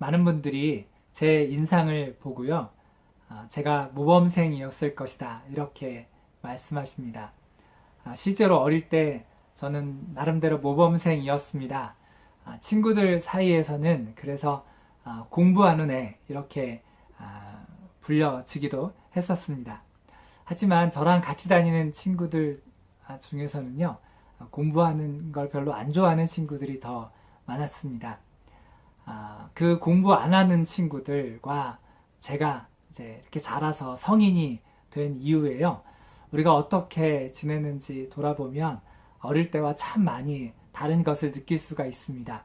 많은 분들이 제 인상을 보고요. 아, 제가 모범생이었을 것이다. 이렇게 말씀하십니다. 아, 실제로 어릴 때 저는 나름대로 모범생이었습니다. 아, 친구들 사이에서는 그래서 아, 공부하는 애 이렇게 아, 불려지기도 했었습니다. 하지만 저랑 같이 다니는 친구들 아, 중에서는요, 아, 공부하는 걸 별로 안 좋아하는 친구들이 더 많았습니다. 아, 그 공부 안 하는 친구들과 제가 이제 이렇게 자라서 성인이 된 이후에요, 우리가 어떻게 지내는지 돌아보면 어릴 때와 참 많이 다른 것을 느낄 수가 있습니다.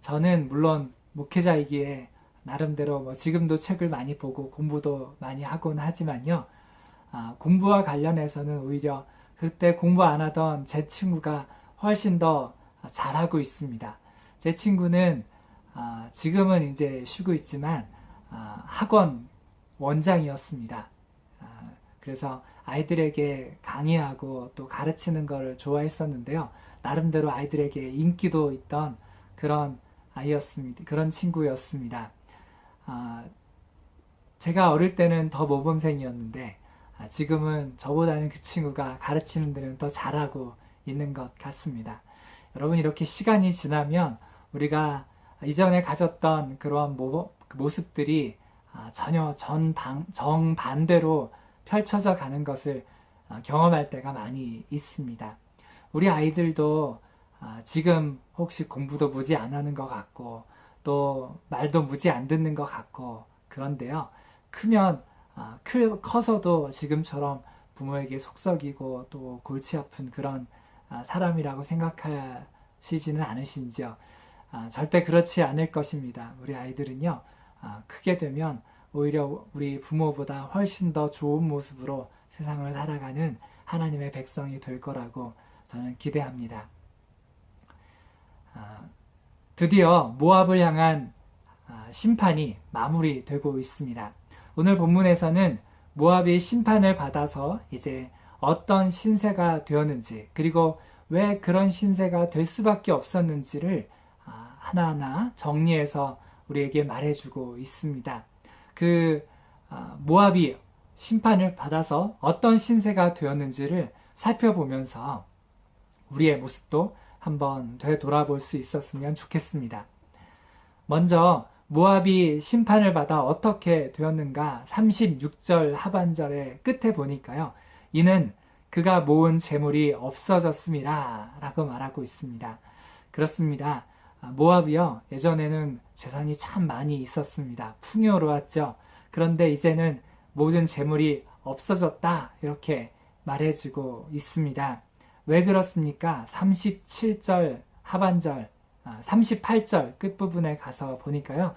저는 물론 목회자이기에 나름대로 뭐 지금도 책을 많이 보고 공부도 많이 하곤 하지만요. 아, 공부와 관련해서는 오히려 그때 공부 안 하던 제 친구가 훨씬 더 잘하고 있습니다. 제 친구는 아, 지금은 이제 쉬고 있지만 아, 학원 원장이었습니다. 아, 그래서 아이들에게 강의하고 또 가르치는 것을 좋아했었는데요. 나름대로 아이들에게 인기도 있던 그런 아이였습니다. 그런 친구였습니다. 아, 제가 어릴 때는 더 모범생이었는데 아, 지금은 저보다는 그 친구가 가르치는 데는 더 잘하고 있는 것 같습니다. 여러분 이렇게 시간이 지나면 우리가 이전에 가졌던 그런 모, 그 모습들이 아, 전혀 전방, 정반대로 펼쳐져 가는 것을 아, 경험할 때가 많이 있습니다. 우리 아이들도 아, 지금 혹시 공부도 무지 안 하는 것 같고 또 말도 무지 안 듣는 것 같고 그런데요. 크면 커서도 지금처럼 부모에게 속썩이고 또 골치 아픈 그런 아, 사람이라고 생각하시지는 않으신지요. 아, 절대 그렇지 않을 것입니다. 우리 아이들은요. 아, 크게 되면 오히려 우리 부모보다 훨씬 더 좋은 모습으로 세상을 살아가는 하나님의 백성이 될 거라고 저는 기대합니다. 아, 드디어 모압을 향한 아, 심판이 마무리되고 있습니다. 오늘 본문에서는 모압이 심판을 받아서 이제 어떤 신세가 되었는지 그리고 왜 그런 신세가 될 수밖에 없었는지를 아, 하나하나 정리해서 우리에게 말해주고 있습니다. 그 아, 모압이 심판을 받아서 어떤 신세가 되었는지를 살펴보면서 우리의 모습도 한번 되돌아볼 수 있었으면 좋겠습니다. 먼저 모압이 심판을 받아 어떻게 되었는가 36절 하반절의 끝에 보니까요. 이는 그가 모은 재물이 없어졌습니다. 라고 말하고 있습니다. 그렇습니다. 모압이요. 예전에는 재산이 참 많이 있었습니다. 풍요로웠죠. 그런데 이제는 모든 재물이 없어졌다. 이렇게 말해주고 있습니다. 왜 그렇습니까? 37절 하반절, 38절 아, 끝부분에 가서 보니까요.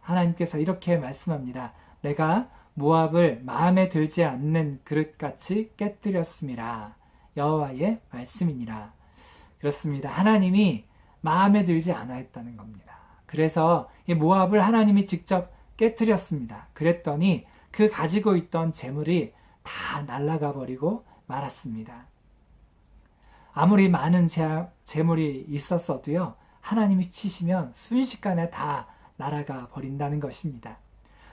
하나님께서 이렇게 말씀합니다. 내가 모압을 마음에 들지 않는 그릇같이 깨뜨렸습니다. 여호와의 말씀이니라. 그렇습니다. 하나님이 마음에 들지 않아 했다는 겁니다. 그래서 이 모압을 하나님이 직접 깨뜨렸습니다. 그랬더니 그 가지고 있던 재물이 다 날아가 버리고 말았습니다. 아무리 많은 재물이 있었어도요, 하나님이 치시면 순식간에 다 날아가 버린다는 것입니다.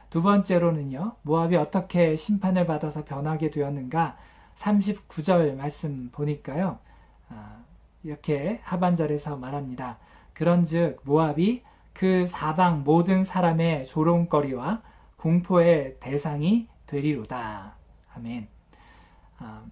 두 번째로는요, 모압이 어떻게 심판을 받아서 변하게 되었는가, 39절 말씀 보니까요, 아, 이렇게 하반절에서 말합니다. 그런즉 모압이 그 사방 모든 사람의 조롱거리와 공포의 대상이 되리로다. 아멘. 아,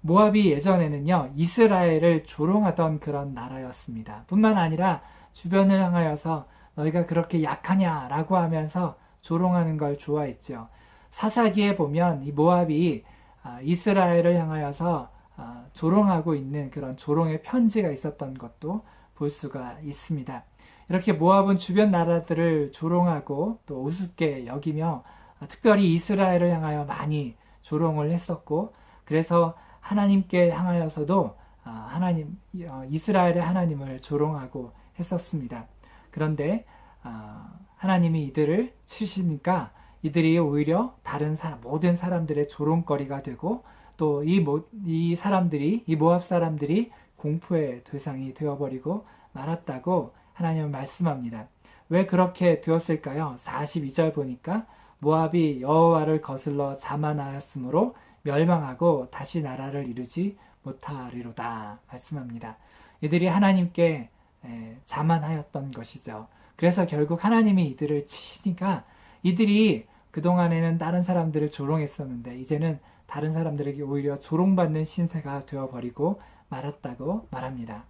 모압이 예전에는요, 이스라엘을 조롱하던 그런 나라였습니다. 뿐만 아니라 주변을 향하여서 너희가 그렇게 약하냐라고 하면서 조롱하는 걸 좋아했죠. 사사기에 보면 이 모압이 아, 이스라엘을 향하여서 아, 조롱하고 있는 그런 조롱의 편지가 있었던 것도 볼 수가 있습니다. 이렇게 모압은 주변 나라들을 조롱하고 또 우습게 여기며 아, 특별히 이스라엘을 향하여 많이 조롱을 했었고 그래서 하나님께 향하여서도 아, 하나님 어, 이스라엘의 하나님을 조롱하고 했었습니다. 그런데 아, 하나님이 이들을 치시니까 이들이 오히려 다른 사람 모든 사람들의 조롱거리가 되고 또이 이 사람들이 이 모압 사람들이 공포의 대상이 되어버리고 말았다고 하나님은 말씀합니다. 왜 그렇게 되었을까요? 42절 보니까 모압이 여호와를 거슬러 자만하였으므로 멸망하고 다시 나라를 이루지 못하리로다 말씀합니다. 이들이 하나님께 에, 자만하였던 것이죠. 그래서 결국 하나님이 이들을 치시니까 이들이 그동안에는 다른 사람들을 조롱했었는데 이제는 다른 사람들에게 오히려 조롱받는 신세가 되어버리고 말았다고 말합니다.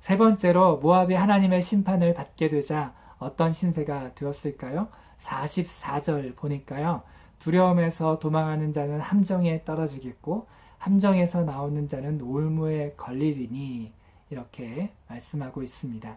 세 번째로 모압이 하나님의 심판을 받게 되자 어떤 신세가 되었을까요? 44절 보니까요. 두려움에서 도망하는 자는 함정에 떨어지겠고 함정에서 나오는 자는 올무에 걸리리니 이렇게 말씀하고 있습니다.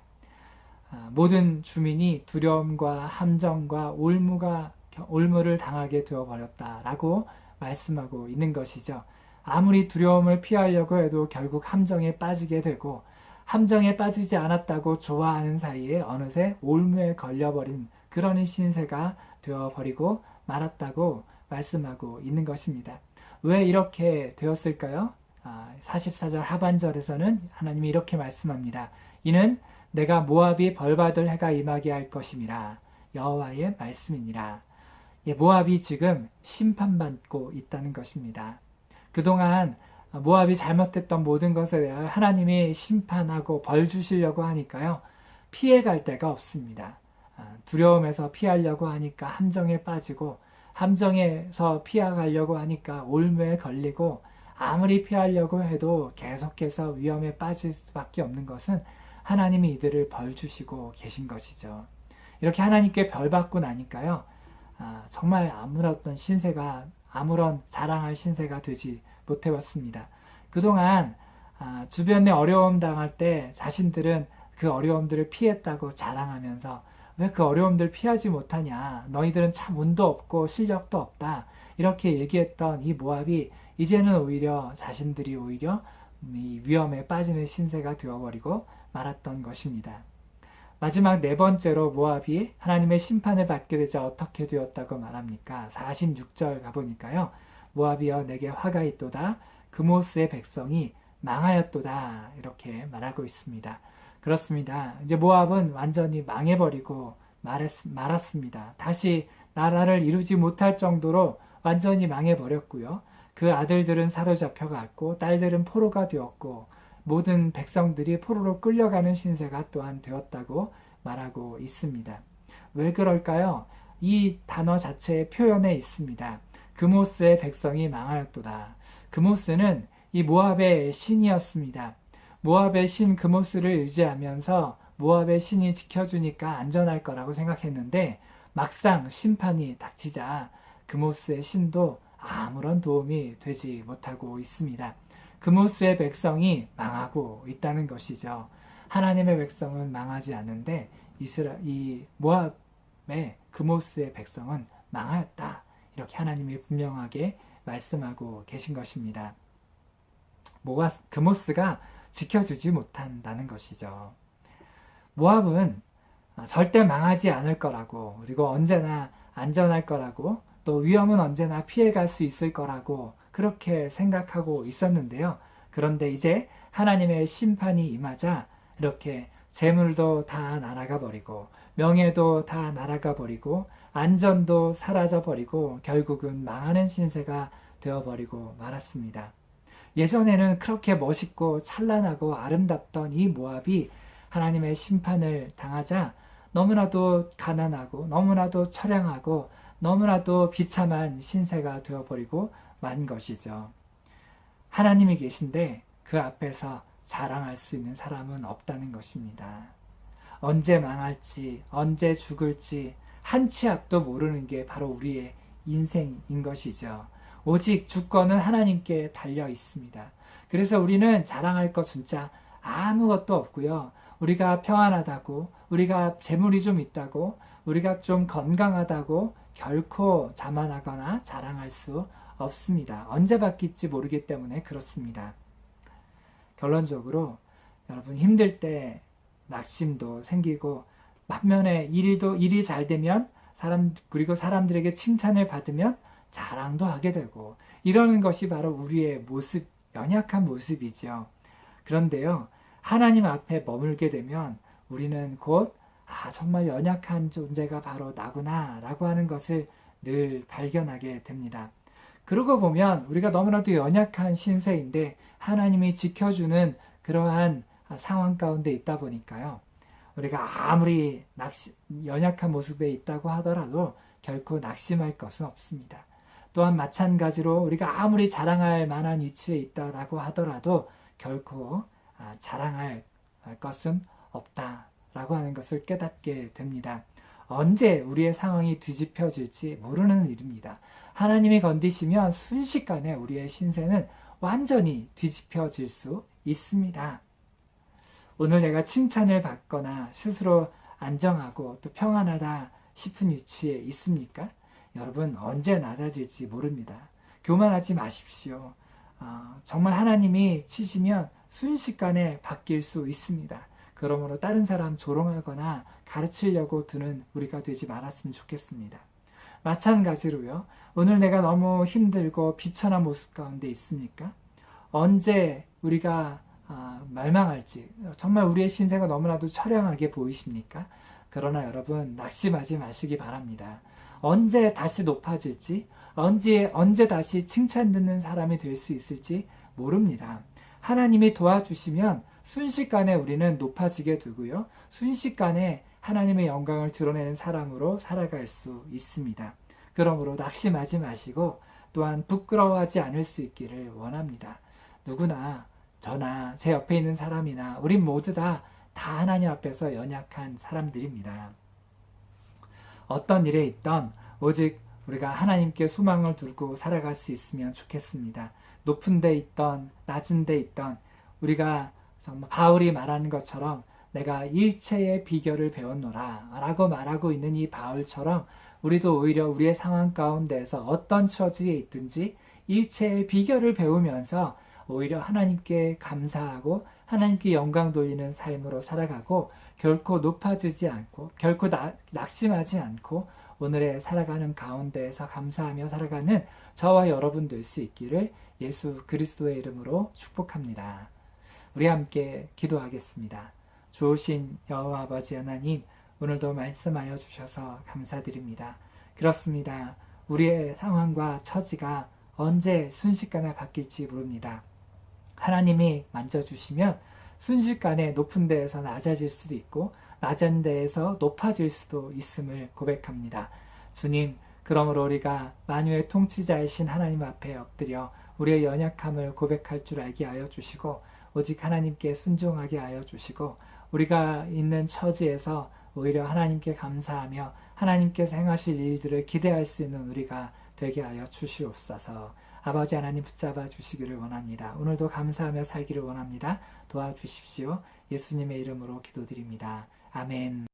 아, 모든 주민이 두려움과 함정과 올무가 올무를 당하게 되어 버렸다라고 말씀하고 있는 것이죠. 아무리 두려움을 피하려고 해도 결국 함정에 빠지게 되고 함정에 빠지지 않았다고 좋아하는 사이에 어느새 올무에 걸려버린 그런 신세가 되어버리고 말았다고 말씀하고 있는 것입니다. 왜 이렇게 되었을까요? 아, 44절 하반절에서는 하나님이 이렇게 말씀합니다. 이는 내가 모압이 벌받을 해가 임하게 할 것임이라 여호와의 말씀이니라. 예, 모압이 지금 심판받고 있다는 것입니다. 그동안 모압이 잘못했던 모든 것에 대하여 하나님이 심판하고 벌 주시려고 하니까요. 피해갈 데가 없습니다. 아, 두려움에서 피하려고 하니까 함정에 빠지고 함정에서 피해가려고 하니까 올무에 걸리고 아무리 피하려고 해도 계속해서 위험에 빠질 수밖에 없는 것은 하나님이 이들을 벌 주시고 계신 것이죠. 이렇게 하나님께 벌 받고 나니까요. 아, 정말 아무런 신세가 아무런 자랑할 신세가 되지 못해왔습니다. 그동안 아, 주변에 어려움 당할 때 자신들은 그 어려움들을 피했다고 자랑하면서 왜 그 어려움들 피하지 못하냐? 너희들은 참 운도 없고 실력도 없다. 이렇게 얘기했던 이 모압이 이제는 오히려 자신들이 오히려 이 위험에 빠지는 신세가 되어버리고 말았던 것입니다. 마지막 네 번째로 모압이 하나님의 심판을 받게 되자 어떻게 되었다고 말합니까? 46절 가보니까요. 모압이여 내게 화가 있도다. 그모스의 백성이 망하였도다. 이렇게 말하고 있습니다. 그렇습니다. 이제 모압은 완전히 망해버리고 말했, 말았습니다. 다시 나라를 이루지 못할 정도로 완전히 망해버렸고요. 그 아들들은 사로잡혀 갔고 딸들은 포로가 되었고 모든 백성들이 포로로 끌려가는 신세가 또한 되었다고 말하고 있습니다. 왜 그럴까요? 이 단어 자체의 표현에 있습니다. 그모스의 백성이 망하였도다. 그모스는 이 모압의 신이었습니다. 모압의 신 그모스를 의지하면서 모압의 신이 지켜주니까 안전할 거라고 생각했는데 막상 심판이 닥치자 그모스의 신도 아무런 도움이 되지 못하고 있습니다. 그모스의 백성이 망하고 있다는 것이죠. 하나님의 백성은 망하지 않는데 이스라 이 모압의 그모스의 백성은 망하였다. 이렇게 하나님이 분명하게 말씀하고 계신 것입니다. 모아 그모스가 지켜주지 못한다는 것이죠. 모압은 절대 망하지 않을 거라고 그리고 언제나 안전할 거라고 또 위험은 언제나 피해갈 수 있을 거라고 그렇게 생각하고 있었는데요. 그런데 이제 하나님의 심판이 임하자 이렇게 재물도 다 날아가 버리고 명예도 다 날아가 버리고 안전도 사라져 버리고 결국은 망하는 신세가 되어 버리고 말았습니다. 예전에는 그렇게 멋있고 찬란하고 아름답던 이 모압이 하나님의 심판을 당하자 너무나도 가난하고 너무나도 처량하고 너무나도 비참한 신세가 되어버리고 만 것이죠. 하나님이 계신데 그 앞에서 자랑할 수 있는 사람은 없다는 것입니다. 언제 망할지, 언제 죽을지 한 치 앞도 모르는 게 바로 우리의 인생인 것이죠. 오직 주권은 하나님께 달려 있습니다. 그래서 우리는 자랑할 것 진짜 아무것도 없고요. 우리가 평안하다고, 우리가 재물이 좀 있다고, 우리가 좀 건강하다고 결코 자만하거나 자랑할 수 없습니다. 언제 바뀔지 모르기 때문에 그렇습니다. 결론적으로 여러분 힘들 때 낙심도 생기고 반면에 일도 일이 잘 되면 사람 그리고 사람들에게 칭찬을 받으면 자랑도 하게 되고 이러는 것이 바로 우리의 모습 연약한 모습이죠. 그런데요 하나님 앞에 머물게 되면 우리는 곧 아, 정말 연약한 존재가 바로 나구나 라고 하는 것을 늘 발견하게 됩니다. 그러고 보면 우리가 너무나도 연약한 신세인데 하나님이 지켜주는 그러한 상황 가운데 있다 보니까요. 우리가 아무리 낙시, 연약한 모습에 있다고 하더라도 결코 낙심할 것은 없습니다. 또한 마찬가지로 우리가 아무리 자랑할 만한 위치에 있다라고 하더라도 결코 아, 자랑할 것은 없다라고 하는 것을 깨닫게 됩니다. 언제 우리의 상황이 뒤집혀질지 모르는 일입니다. 하나님이 건디시면 순식간에 우리의 신세는 완전히 뒤집혀질 수 있습니다. 오늘 내가 칭찬을 받거나 스스로 안정하고 또 평안하다 싶은 위치에 있습니까? 여러분 언제 낮아질지 모릅니다. 교만하지 마십시오. 어, 정말 하나님이 치시면 순식간에 바뀔 수 있습니다. 그러므로 다른 사람 조롱하거나 가르치려고 드는 우리가 되지 말았으면 좋겠습니다. 마찬가지로요. 오늘 내가 너무 힘들고 비천한 모습 가운데 있습니까? 언제 우리가 아, 말망할지 정말 우리의 신세가 너무나도 처량하게 보이십니까? 그러나 여러분 낙심하지 마시기 바랍니다. 언제 다시 높아질지 언제 언제 다시 칭찬 듣는 사람이 될 수 있을지 모릅니다. 하나님이 도와주시면 순식간에 우리는 높아지게 되고요. 순식간에 하나님의 영광을 드러내는 사람으로 살아갈 수 있습니다. 그러므로 낙심하지 마시고 또한 부끄러워하지 않을 수 있기를 원합니다. 누구나 저나 제 옆에 있는 사람이나 우린 모두 다, 다 하나님 앞에서 연약한 사람들입니다. 어떤 일에 있던 오직 우리가 하나님께 소망을 두고 살아갈 수 있으면 좋겠습니다. 높은 데 있던 낮은 데 있던 우리가 바울이 말하는 것처럼 내가 일체의 비결을 배웠노라 라고 말하고 있는 이 바울처럼 우리도 오히려 우리의 상황 가운데서 어떤 처지에 있든지 일체의 비결을 배우면서 오히려 하나님께 감사하고 하나님께 영광 돌리는 삶으로 살아가고 결코 높아지지 않고 결코 나, 낙심하지 않고 오늘의 살아가는 가운데에서 감사하며 살아가는 저와 여러분 될 수 있기를 예수 그리스도의 이름으로 축복합니다. 우리 함께 기도하겠습니다. 좋으신 여호와 아버지 하나님 오늘도 말씀하여 주셔서 감사드립니다. 그렇습니다. 우리의 상황과 처지가 언제 순식간에 바뀔지 모릅니다. 하나님이 만져주시면 순식간에 높은 데에서 낮아질 수도 있고 낮은 데에서 높아질 수도 있음을 고백합니다. 주님, 그러므로 우리가 만유의 통치자이신 하나님 앞에 엎드려 우리의 연약함을 고백할 줄 알게 하여 주시고 오직 하나님께 순종하게 하여 주시고 우리가 있는 처지에서 오히려 하나님께 감사하며 하나님께서 행하실 일들을 기대할 수 있는 우리가 되게 하여 주시옵소서. 아버지 하나님 붙잡아 주시기를 원합니다. 오늘도 감사하며 살기를 원합니다. 도와주십시오. 예수님의 이름으로 기도드립니다. 아멘.